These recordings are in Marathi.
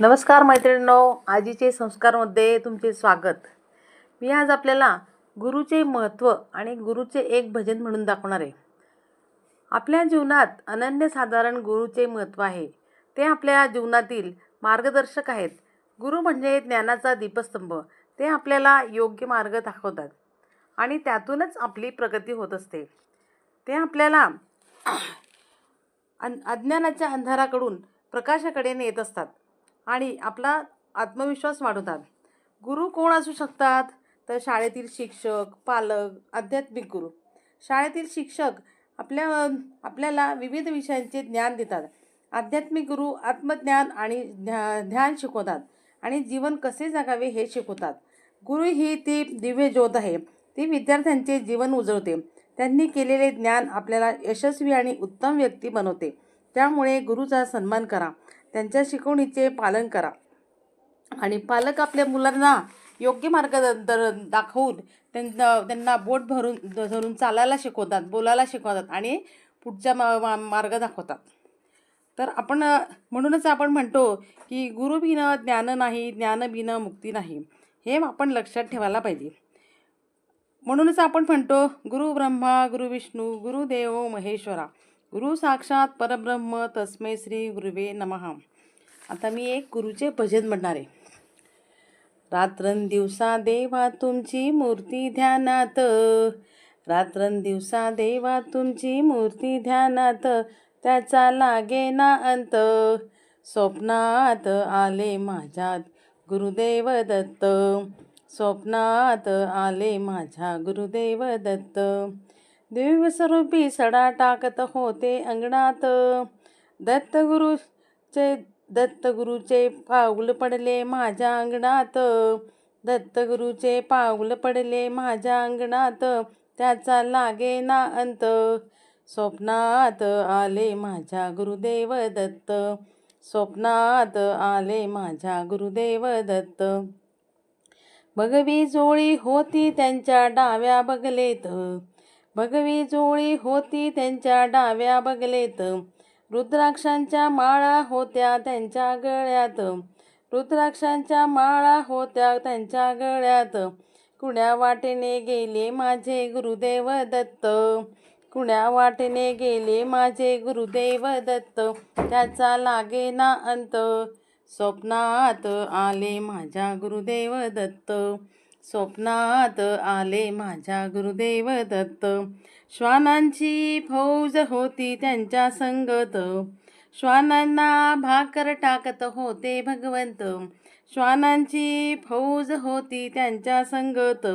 नमस्कार मैत्रिणींनो आजीचे संस्कारमध्ये तुमचे स्वागत. मी आज आपल्याला गुरुचे महत्त्व आणि गुरुचे एक भजन म्हणून दाखवणार आहे. आपल्या जीवनात अनन्यसाधारण गुरुचे महत्त्व आहे. ते आपल्या जीवनातील मार्गदर्शक आहेत. गुरु म्हणजे ज्ञानाचा दीपस्तंभ. ते आपल्याला योग्य मार्ग दाखवतात आणि त्यातूनच आपली प्रगती होत असते. ते आपल्याला अन अज्ञानाच्या अंधाराकडून प्रकाशाकडे नेत असतात. आणि आपला आत्मविश्वास वाढवतात. गुरु कोण असू शकतात? तर शाळेतील शिक्षक पालक आध्यात्मिक गुरु. शाळेतील शिक्षक आपल्या आपल्याला विविध विषयांचे ज्ञान देतात. आध्यात्मिक गुरु आत्मज्ञान आणि ध्या ध्यान शिकवतात आणि जीवन कसे जगावे हे शिकवतात. गुरु ही ती दिव्य ज्योत आहे. ती विद्यार्थ्यांचे जीवन उजळते. त्यांनी केलेले ज्ञान आपल्याला यशस्वी आणि उत्तम व्यक्ती बनवते. त्यामुळे गुरुचा सन्मान करा. त्यांच्या शिकवणीचे पालन करा. आणि पालक आपल्या मुलांना योग्य मार्ग दर दाखवून त्यांना त्यांना बोट भरून धरून चालायला शिकवतात बोलायला शिकवतात आणि पुढच्या मा मा- मार्ग दाखवतात. तर आपण म्हणूनच आपण म्हणतो की गुरुबिन ज्ञान नाही ज्ञानबिन मुक्ती नाही. हे आपण लक्षात ठेवायला पाहिजे. म्हणूनच आपण म्हणतो गुरु ब्रह्मा गुरु विष्णू गुरुदेव महेश्वरा. गुरु साक्षात परब्रह्म तस्मै श्री गुरुवे नमः. आता मी एक गुरुचे भजन म्हणणार आहे. रात्रंदिवसा देवा तुमची मूर्ती ध्यानात रात्रंदिवसा देवा तुमची मूर्ती ध्यानात त्याचा लागे ना अंत. स्वप्नात आले माझ्यात गुरुदेव दत्त. स्वप्नात आले माझ्या गुरुदेव दत्त. दिव्यस्वरूपी सडा टाकत होते अंगणात. दत्तगुरूचे दत्तगुरूचे पाऊल पडले माझ्या अंगणात. दत्तगुरूचे पाऊल पडले माझ्या अंगणात. त्याचा लागे ना अंत. स्वप्नात आले माझ्या गुरुदेव दत्त. स्वप्नात आले माझ्या गुरुदेव दत्त. भगवी जोळी होती त्यांच्या डाव्या बगलेत. भगवी जोळी होती त्यांच्या डाव्या बगलेत. रुद्राक्षांच्या माळा होत्या त्यांच्या गळ्यात. रुद्राक्षांच्या माळा होत्या त्यांच्या गळ्यात. कुण्या वाटेने गेले माझे गुरुदेव दत्त? कुण्या वाटेने गेले माझे गुरुदेव दत्त? त्याचा लागे ना अंत. स्वप्नात आले माझ्या गुरुदेव दत्त. स्वप्नात आले माझ्या गुरुदेव दत्त. श्वानांची फौज होती त्यांच्या संगत. श्वानांना भाकर टाकत होते भगवंत. श्वानांची फौज होती त्यांच्या संगत.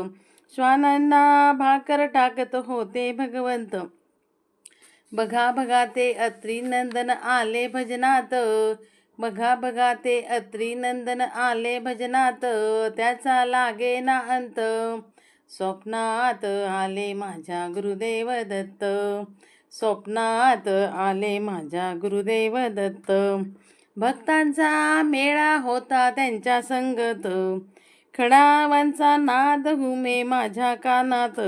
श्वानांना भाकर टाकत होते भगवंत. बघा बघा ते अत्रिनंदन आले भजनात. बघा बघा ते अत्री नंदन आले भजनात त्याचा लागे ना अंत. स्वप्नात आले माझ्या गुरुदेव दत्त. स्वप्नात आले माझ्या गुरुदेव दत्त. भक्तांचा मेळा होता त्यांच्या संगत. खडावांचा नाद हुमे माझ्या कानात.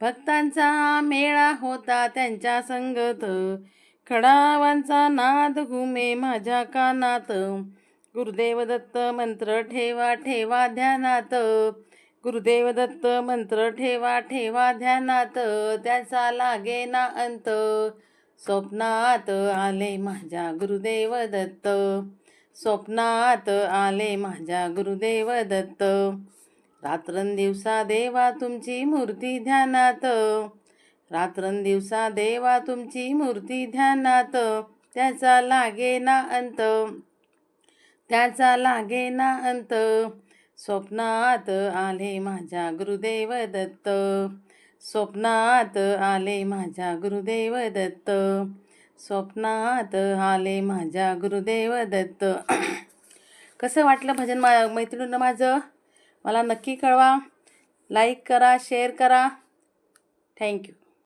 भक्तांचा मेळा होता त्यांच्या संगत. खडावांचा नाद घुमे माझ्या कानात. गुरुदेव दत्त मंत्र ठेवा ठेवा ध्यानात. गुरुदेव दत्त मंत्र ठेवा ठेवा ध्यानात. त्याचा लागे ना अंत. स्वप्नात आले माझ्या गुरुदेव दत्त. स्वप्नात आले माझ्या गुरुदेव दत्त. रात्रंदिवसा देवा तुमची मूर्ती ध्यानात. रात्रंदिवसा देवा तुमची मूर्ती ध्यानात. त्याचा लागे ना अंत. त्याचा लागे ना अंत. स्वप्नात आले माझ्या गुरुदेव दत्त. स्वप्नात आले माझ्या गुरुदेव दत्त. स्वप्नात आले माझ्या गुरुदेव दत्त. कसं वाटलं भजन मा मैत्रिणीनं माझं? मला नक्की कळवा. लाईक करा शेअर करा. थँक्यू